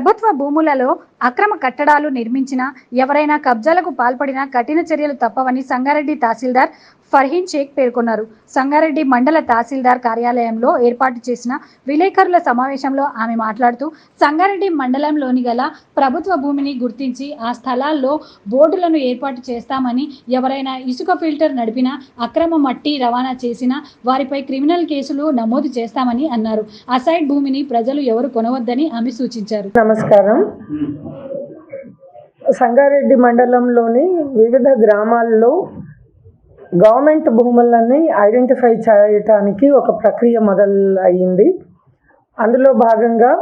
ప్రభుత్వ భూములలో అక్రమ కట్టడాలు నిర్మించిన ఎవరైనా కబ్జాలకు పాల్పడినా కఠిన చర్యలు తప్పవని సంగారెడ్డి తహసీల్దార్ ఫర్హీన్ షేక్ పేర్కొన్నారు. సంగారెడ్డి మండల తహసీల్దార్ కార్యాలయంలో ఏర్పాటు చేసిన విలేకరుల సమావేశంలో ఆమె మాట్లాడుతూ సంగారెడ్డి మండలంలోని గల ప్రభుత్వ భూమిని గుర్తించి ఆ స్థలాల్లో బోర్డులను ఏర్పాటు చేస్తామని ఎవరైనా ఇసుక ఫిల్టర్ నడిపినా అక్రమ మట్టి రవాణా చేసినా వారిపై క్రిమినల్ కేసులు నమోదు చేస్తామని అన్నారు. అసైడ్ భూమిని ప్రజలు ఎవరు కొనవద్దని ఆమె సూచించారు. నమస్కారం. సంగారెడ్డి మండలంలోని వివిధ గ్రామాల్లో గవర్నమెంట్ భూములని ఐడెంటిఫై చేయటానికి ఒక ప్రక్రియ మొదలు అయ్యింది అందులో భాగంగా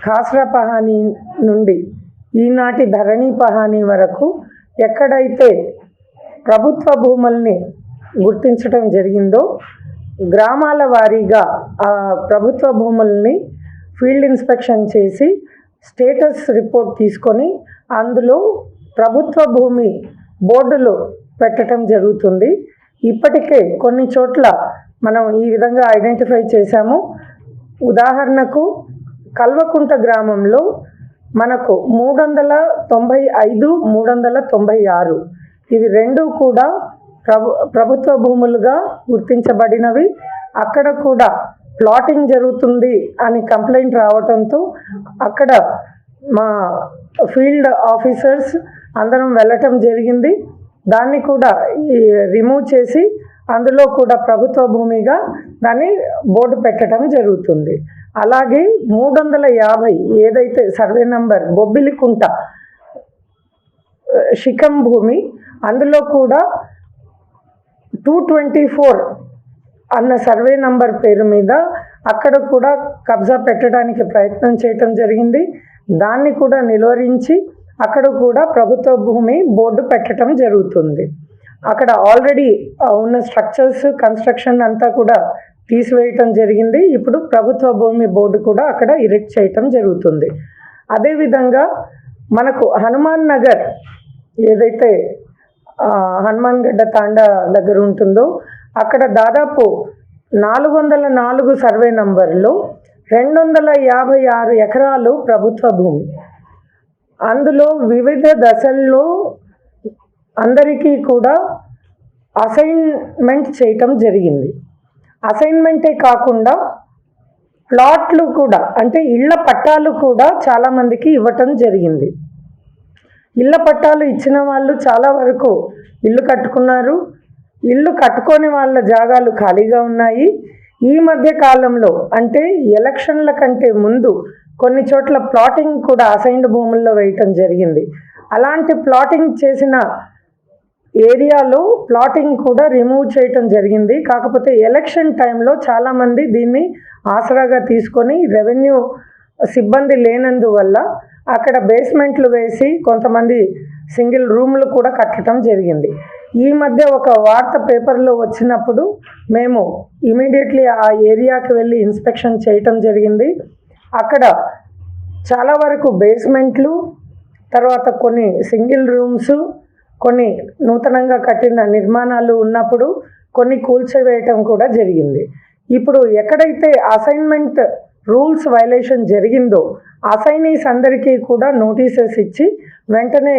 కాసరా పహానీ నుండి ఈనాటి ధరణి పహానీ వరకు ఎక్కడైతే ప్రభుత్వ భూముల్ని గుర్తించడం జరిగిందో గ్రామాల వారీగా ఆ ప్రభుత్వ భూముల్ని ఫీల్డ్ ఇన్స్పెక్షన్ చేసి స్టేటస్ రిపోర్ట్ తీసుకొని అందులో ప్రభుత్వ భూమి బోర్డులు పెట్టడం జరుగుతుంది. ఇప్పటికే కొన్ని చోట్ల మనం ఈ విధంగా ఐడెంటిఫై చేశాము. ఉదాహరణకు కల్వకుంట గ్రామంలో మనకు మూడు వందల తొంభై ఐదు మూడు వందల తొంభై ఆరు ఇవి రెండు కూడా ప్రభు ప్రభుత్వ భూములుగా గుర్తించబడినవి. అక్కడ కూడా ప్లాటింగ్ జరుగుతుంది అని కంప్లైంట్ రావడంతో అక్కడ మా ఫీల్డ్ ఆఫీసర్స్ అందరం వెళ్ళటం జరిగింది. దాన్ని కూడా ఈ రిమూవ్ చేసి అందులో కూడా ప్రభుత్వ భూమిగా దాన్ని బోర్డు పెట్టడం జరుగుతుంది. అలాగే మూడు వందల యాభై ఏదైతే సర్వే నంబర్ బొబ్బిలికుంట శిఖం భూమి అందులో కూడా టూ ట్వంటీ ఫోర్ అన్న సర్వే నంబర్ పేరు మీద అక్కడ కూడా కబ్జా పెట్టడానికి ప్రయత్నం చేయటం జరిగింది. దాన్ని కూడా నిలువరించి అక్కడ కూడా ప్రభుత్వ భూమి బోర్డు పెట్టడం జరుగుతుంది. అక్కడ ఆల్రెడీ ఉన్న స్ట్రక్చర్స్ కన్స్ట్రక్షన్ అంతా కూడా తీసివేయటం జరిగింది. ఇప్పుడు ప్రభుత్వ భూమి బోర్డు కూడా అక్కడ ఇరెక్ట్ చేయటం జరుగుతుంది. అదేవిధంగా మనకు హనుమాన్ నగర్ ఏదైతే హనుమాన్ గడ్డ తాండా దగ్గర ఉంటుందో అక్కడ దాదాపు నాలుగు వందల నాలుగు సర్వే నంబర్లో రెండు వందల యాభై ఆరు ఎకరాలు ప్రభుత్వ భూమి. అందులో వివిధ దశల్లో అందరికీ కూడా అసైన్మెంట్ చేయటం జరిగింది. అసైన్మెంటే కాకుండా ప్లాట్లు కూడా అంటే ఇళ్ళ పట్టాలు కూడా చాలామందికి ఇవ్వటం జరిగింది. ఇళ్ళ పట్టాలు ఇచ్చిన వాళ్ళు చాలా వరకు ఇల్లు కట్టుకున్నారు. ఇల్లు కట్టుకొని వాళ్ళ జాగాలు ఖాళీగా ఉన్నాయి. ఈ మధ్య కాలంలో అంటే ఎలక్షన్ల కంటే ముందు కొన్ని చోట్ల ప్లాటింగ్ కూడా అసైన్డ్ భూముల్లో వేయటం జరిగింది. అలాంటి ప్లాటింగ్ చేసిన ఏరియాలో ప్లాటింగ్ కూడా రిమూవ్ చేయటం జరిగింది. కాకపోతే ఎలక్షన్ టైంలో చాలామంది దీన్ని ఆసరాగా తీసుకొని రెవెన్యూ సిబ్బంది లేనందువల్ల అక్కడ బేస్మెంట్లు వేసి కొంతమంది సింగిల్ రూమ్లు కూడా కట్టడం జరిగింది. ఈ మధ్య ఒక వార్త పేపర్లో వచ్చినప్పుడు మేము ఇమీడియట్లీ ఆ ఏరియాకి వెళ్ళి ఇన్స్పెక్షన్ చేయటం జరిగింది. అక్కడ చాలా వరకు బేస్మెంట్లు తర్వాత కొన్ని సింగిల్ రూమ్స్ కొన్ని నూతనంగా కట్టిన నిర్మాణాలు ఉన్నప్పుడు కొన్ని కూల్చివేయటం కూడా జరిగింది. ఇప్పుడు ఎక్కడైతే అసైన్మెంట్ రూల్స్ వైలేషన్ జరిగిందో అసైనీస్ అందరికీ కూడా నోటీసెస్ ఇచ్చి వెంటనే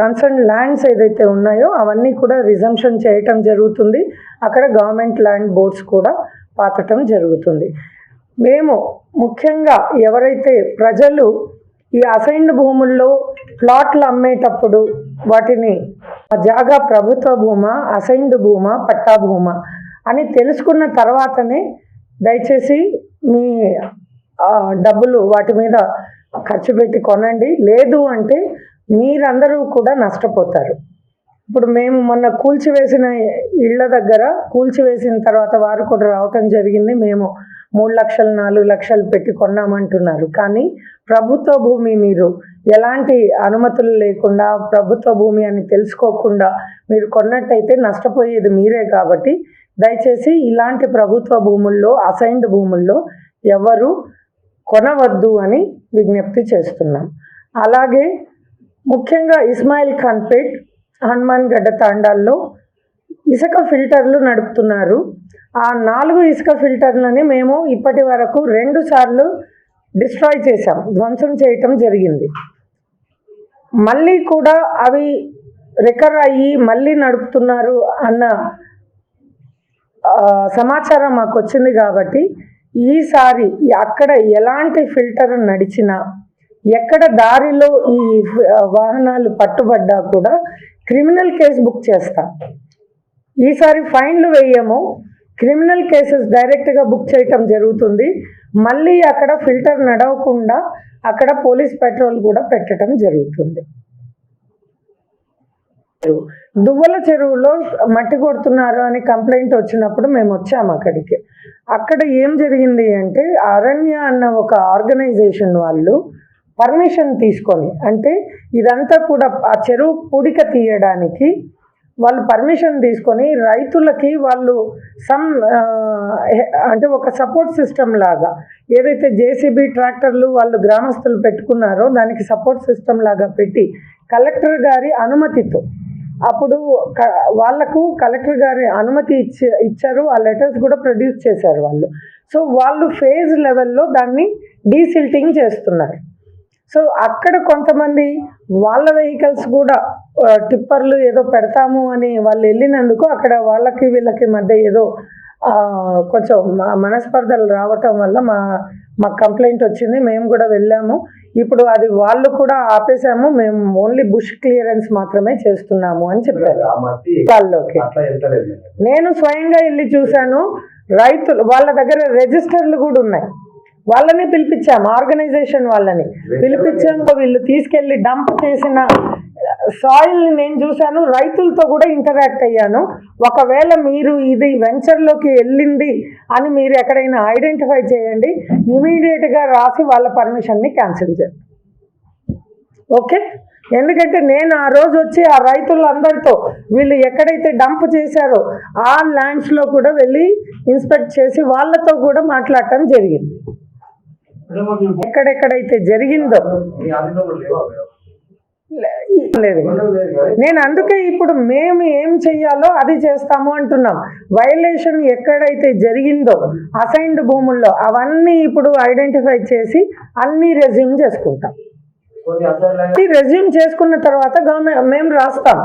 కన్సర్న్ ల్యాండ్స్ ఏదైతే ఉన్నాయో అవన్నీ కూడా రిజంప్షన్ చేయటం జరుగుతుంది. అక్కడ గవర్నమెంట్ ల్యాండ్ బోర్డ్స్ కూడా పాతటం జరుగుతుంది. మేము ముఖ్యంగా ఎవరైతే ప్రజలు ఈ అసైన్డ్ భూముల్లో ప్లాట్లు అమ్మేటప్పుడు వాటిని ఆ జాగా ప్రభుత్వ భూమా అసైన్డ్ భూమా పట్టా భూమా అని తెలుసుకున్న తర్వాతనే దయచేసి మీ డబ్బులు వాటి మీద ఖర్చు పెట్టి కొనండి. లేదు అంటే మీరందరూ కూడా నష్టపోతారు. ఇప్పుడు మేము మొన్న కూల్చివేసిన ఇళ్ళ దగ్గర కూల్చివేసిన తర్వాత వారు కూడా రావటం జరిగింది. మేము మూడు లక్షలు నాలుగు లక్షలు పెట్టి కొన్నామంటున్నారు. కానీ ప్రభుత్వ భూమి మీరు ఎలాంటి అనుమతులు లేకుండా ప్రభుత్వ భూమి అని తెలుసుకోకుండా మీరు కొన్నట్టయితే నష్టపోయేది మీరే కాబట్టి దయచేసి ఇలాంటి ప్రభుత్వ భూముల్లో అసైన్డ్ భూముల్లో ఎవరు కొనవద్దు అని విజ్ఞప్తి చేస్తున్నాం. అలాగే ముఖ్యంగా ఇస్మాయిల్ ఖాన్పేట్ హనుమాన్ గడ్డ తాండాల్లో ఇసుక ఫిల్టర్లు నడుపుతున్నారు. ఆ నాలుగు ఇసుక ఫిల్టర్లని మేము ఇప్పటి వరకు రెండు సార్లు డిస్ట్రాయ్ చేశాం ధ్వంసం చేయటం జరిగింది. మళ్ళీ కూడా అవి రికవర్ అయ్యి మళ్ళీ నడుపుతున్నారు అన్న సమాచారం మాకు వచ్చింది కాబట్టి ఈసారి అక్కడ ఎలాంటి ఫిల్టర్ నడిచినా ఎక్కడ దారిలో ఈ వాహనాలు పట్టుబడ్డా కూడా క్రిమినల్ కేసు బుక్ చేస్తాం. ఈసారి ఫైన్లు వేయము. క్రిమినల్ కేసెస్ డైరెక్ట్గా బుక్ చేయటం జరుగుతుంది. మళ్ళీ అక్కడ ఫిల్టర్ నడవకుండా అక్కడ పోలీస్ పెట్రోల్ కూడా పెట్టడం జరుగుతుంది. దువ్వల చెరువులో మట్టి కొడుతున్నారు అని కంప్లైంట్ వచ్చినప్పుడు మేము వచ్చాము అక్కడికి. అక్కడ ఏం జరిగింది అంటే అరణ్య అన్న ఒక ఆర్గనైజేషన్ వాళ్ళు పర్మిషన్ తీసుకొని అంటే ఇదంతా కూడా ఆ చెరువు పూడిక తీయడానికి వాళ్ళు పర్మిషన్ తీసుకొని రైతులకి వాళ్ళు సమ్ అంటే ఒక సపోర్ట్ సిస్టమ్ లాగా ఏదైతే జేసీబీ ట్రాక్టర్లు వాళ్ళు గ్రామస్తులు పెట్టుకున్నారో దానికి సపోర్ట్ సిస్టమ్ లాగా పెట్టి కలెక్టర్ గారి అనుమతితో అప్పుడు క- వాళ్ళకు కలెక్టర్ గారి అనుమతి ఇచ్చి ఇచ్చారు ఆ లెటర్స్ కూడా ప్రొడ్యూస్ చేశారు వాళ్ళు. సో వాళ్ళు ఫేజ్ లెవెల్లో దాన్ని డీసిల్టింగ్ చేస్తున్నారు. సో అక్కడ కొంతమంది వాళ్ళ వెహికల్స్ కూడా టిప్పర్లు ఏదో పెడతాము అని వాళ్ళు వెళ్ళినందుకు అక్కడ వాళ్ళకి వీళ్ళకి మధ్య ఏదో కొంచెం మ- మనస్పర్ధలు రావటం వల్ల మా మాకు కంప్లైంట్ వచ్చింది. మేము కూడా వెళ్ళాము. ఇప్పుడు అది వాళ్ళు కూడా ఆపేసాము మేము ఓన్లీ బుష్ క్లియరెన్స్ మాత్రమే చేస్తున్నాము అని చెప్పారు. వెళ్తలేదు. నేను స్వయంగా వెళ్ళి చూశాను. రైతులు వాళ్ళ దగ్గర రిజిస్టర్లు కూడా ఉన్నాయి. వాళ్ళని పిలిపించాము ఆర్గనైజేషన్ వాళ్ళని. పిలిపించాక వీళ్ళు తీసుకెళ్ళి డంప్ చేసిన సాయిల్ని నేను చూశాను రైతులతో కూడా ఇంటరాక్ట్ అయ్యాను. ఒకవేళ మీరు ఇది వెంచర్లోకి వెళ్ళింది అని మీరు ఎక్కడైనా ఐడెంటిఫై చేయండి ఇమీడియట్గా రాసి వాళ్ళ పర్మిషన్ని క్యాన్సిల్ చేయండి. ఓకే? ఎందుకంటే నేను ఆ రోజు వచ్చి ఆ రైతులందరితో వీళ్ళు ఎక్కడైతే డంప్ చేశారో ఆ ల్యాండ్స్లో కూడా వెళ్ళి ఇన్స్పెక్ట్ చేసి వాళ్ళతో కూడా మాట్లాడటం జరిగింది. ఎక్కడెక్కడైతే జరిగిందో? లేదు? నేను అందుకే ఇప్పుడు మేము ఏం చెయ్యాలో అది చేస్తాము అంటున్నాం వైలేషన్ ఎక్కడైతే జరిగిందో అసైన్డ్ భూముల్లో అవన్నీ ఇప్పుడు ఐడెంటిఫై చేసి అన్నీ రెజ్యూమ్ చేసుకుంటాం రెజ్యూమ్ చేసుకున్న తర్వాత గవర్నమెంట్ మేము రాస్తాం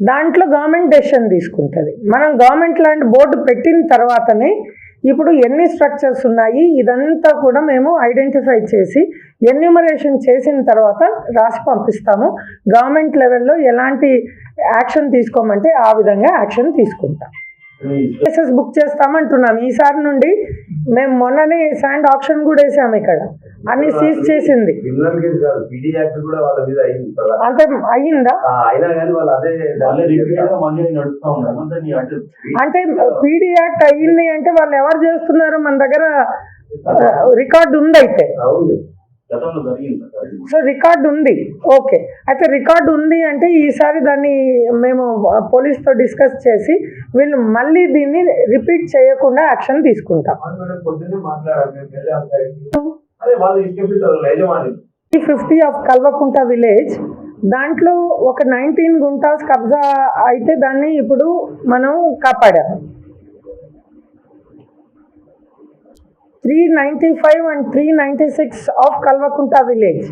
దాంట్లో గవర్నమెంట్ డెసిషన్ తీసుకుంటుంది మనం గవర్నమెంట్ ల్యాండ్ బోర్డు పెట్టిన తర్వాతనే ఇప్పుడు ఎన్ని స్ట్రక్చర్స్ ఉన్నాయి? ఇదంతా కూడా మేము ఐడెంటిఫై చేసి ఎన్యూమరేషన్ చేసిన తర్వాత రాసి పంపిస్తాము. గవర్నమెంట్ లెవెల్లో ఎలాంటి యాక్షన్ తీసుకోమంటే ఆ విధంగా యాక్షన్ తీసుకుంటాం. కేసెస్ బుక్ చేస్తామంటున్నాం ఈసారి నుండి మేము మొన్ననే శాండ్ ఆప్షన్ కూడా వేసాము ఇక్కడ. అన్ని సీజ్ చేసింది. అంటే అయ్యిందా? ఆ, అయినా కానీ వాళ్ళు అదే వాళ్ళే రిపీట్గా మళ్ళీ నడుస్తా ఉన్నారు. అంతా నీ అంటే అంటే పీడీ యాక్ట్ అయ్యింది అంటే వాళ్ళు ఎవరు చేస్తున్నారు మన దగ్గర రికార్డు ఉంది సో రికార్డు ఉంది. ఓకే. అయితే రికార్డు ఉంది అంటే ఈసారి దాన్ని మేము పోలీస్తో డిస్కస్ చేసి వీళ్ళు మళ్ళీ దీన్ని రిపీట్ చేయకుండా యాక్షన్ తీసుకుంటాం. ఈ ఫిఫ్టీ ఆఫ్ కల్వకుంట విలేజ్ దాంట్లో ఒక నైన్టీన్ గుంటాస్ కబ్జా అయితే దాన్ని ఇప్పుడు మనం కాపాడాం. Three ninety five and three ninety six of Kalvakunta village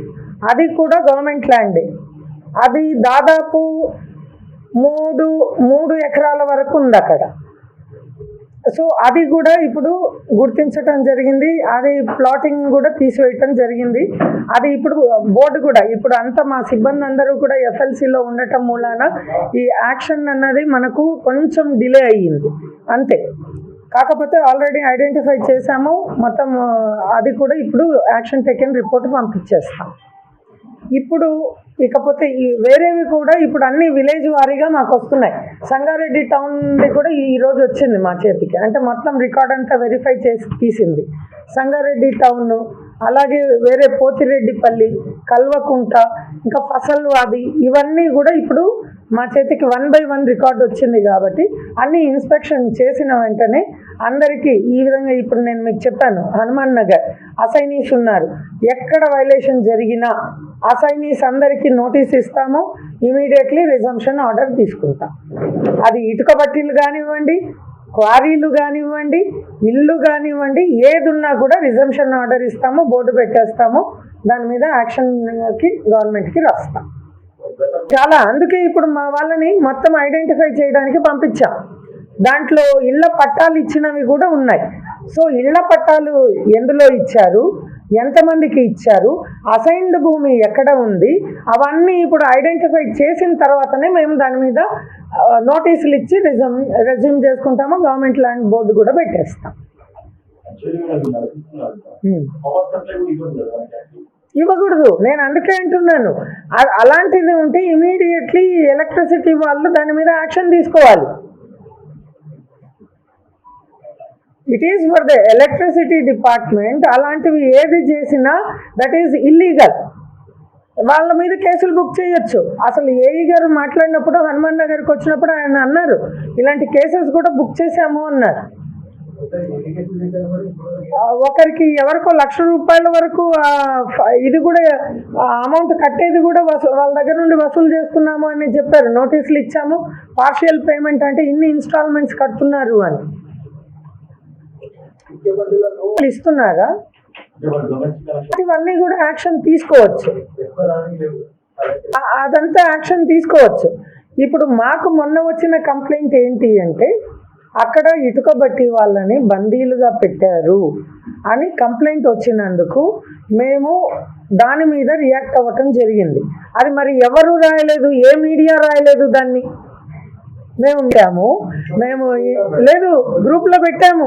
అది కూడా గవర్నమెంట్ ల్యాండ్ అది దాదాపు మూడు మూడు ఎకరాల వరకు ఉంది అక్కడ. సో అది కూడా ఇప్పుడు గుర్తించటం జరిగింది. అది ప్లాటింగ్ కూడా తీసివేయటం జరిగింది. అది ఇప్పుడు బోర్డు కూడా ఇప్పుడు అంతా మా సిబ్బంది అందరూ కూడా ఎఫ్ఎల్సిలో ఉండటం మూలాన ఈ యాక్షన్ అన్నది మనకు కొంచెం డిలే అయ్యింది. అంతే. కాకపోతే ఆల్రెడీ ఐడెంటిఫై చేశాము. మొత్తం అది కూడా ఇప్పుడు యాక్షన్ టేకెన్ రిపోర్ట్ పంపించేస్తాం. ఇప్పుడు ఇకపోతే ఈ వేరేవి కూడా ఇప్పుడు అన్ని విలేజ్ వారీగా మాకు వస్తున్నాయి. సంగారెడ్డి టౌన్ది కూడా ఈరోజు వచ్చింది మా చేతికి. అంటే మొత్తం రికార్డ్ అంతా వెరిఫై చేసి తీసింది. సంగారెడ్డి టౌన్ అలాగే వేరే పోతిరెడ్డిపల్లి కల్వకుంట ఇంకా ఫసల్వాది ఇవన్నీ కూడా ఇప్పుడు మా చేతికి వన్ బై వన్ రికార్డ్ వచ్చింది కాబట్టి అన్ని ఇన్స్పెక్షన్ చేసిన వెంటనే అందరికీ ఈ విధంగా ఇప్పుడు నేను మీకు చెప్పాను హనుమాన్ నగర్ అసైనీస్ ఉన్నారు. ఎక్కడ వైలేషన్ జరిగినా అసైనీస్ అందరికీ నోటీస్ ఇస్తాము ఇమీడియట్లీ రిజంప్షన్ ఆర్డర్ తీసుకుంటాం. అది ఇటుక బట్టీలు కానివ్వండి క్వారీలు కానివ్వండి ఇల్లు కానివ్వండి ఏది ఉన్నా కూడా రిజంప్షన్ ఆర్డర్ ఇస్తాము బోర్డు పెట్టేస్తాము దాని మీద యాక్షన్కి గవర్నమెంట్కి రాస్తాం. చాలా అందుకే ఇప్పుడు మా వాళ్ళని మొత్తం ఐడెంటిఫై చేయడానికి పంపించాం. దాంట్లో ఇళ్ళ పట్టాలు ఇచ్చినవి కూడా ఉన్నాయి. సో ఇళ్ళ పట్టాలు ఎందులో ఇచ్చారు? ఎంతమందికి ఇచ్చారు? అసైన్డ్ భూమి ఎక్కడ ఉంది? అవన్నీ ఇప్పుడు ఐడెంటిఫై చేసిన తర్వాతనే మేము దాని మీద నోటీసులు ఇచ్చి రిజమ్ రెజ్యూమ్ చేసుకుంటాము. గవర్నమెంట్ ల్యాండ్ బోర్డు కూడా పెట్టేస్తాం. Hmm. ఇవ్వకూడదు. నేను అందుకే అంటున్నాను. అలాంటిది ఉంటే ఇమీడియట్లీ ఎలక్ట్రిసిటీ వాళ్ళు దాని మీద యాక్షన్ తీసుకోవాలి. It is for the electricity department అలాంటివి ఏది చేసినా దట్ ఈస్ ఇల్లీగల్ వాళ్ళ మీద కేసులు బుక్ చేయొచ్చు. అసలు ఏఈ గారు మాట్లాడినప్పుడు హనుమాన్ నగర్కి వచ్చినప్పుడు ఆయన అన్నారు ఇలాంటి కేసెస్ కూడా బుక్ చేశాము అన్నారు. ఒకరికి ఎవరికో లక్ష రూపాయల వరకు ఇది కూడా అమౌంట్ కట్టేది కూడా వసూ వాళ్ళ దగ్గర నుండి వసూలు చేస్తున్నాము అని చెప్పారు. నోటీసులు ఇచ్చాము. పార్షియల్ పేమెంట్ అంటే ఇన్ని ఇన్స్టాల్మెంట్స్ కడుతున్నారు అని. ఇస్తున్నారా? ఇవన్నీ కూడా యాక్షన్ తీసుకోవచ్చు. అదంతా యాక్షన్ తీసుకోవచ్చు. ఇప్పుడు మాకు మొన్న వచ్చిన కంప్లైంట్ ఏంటి అంటే అక్కడ ఇటుక బట్టి వాళ్ళని బందీలుగా పెట్టారు అని కంప్లైంట్ వచ్చినందుకు మేము దాని మీద రియాక్ట్ అవ్వటం జరిగింది. అది మరి ఎవరు రాయలేదు? ఏ మీడియా రాయలేదు దాన్ని? మేము ఉంటాము మేము లేదు గ్రూప్లో పెట్టాము.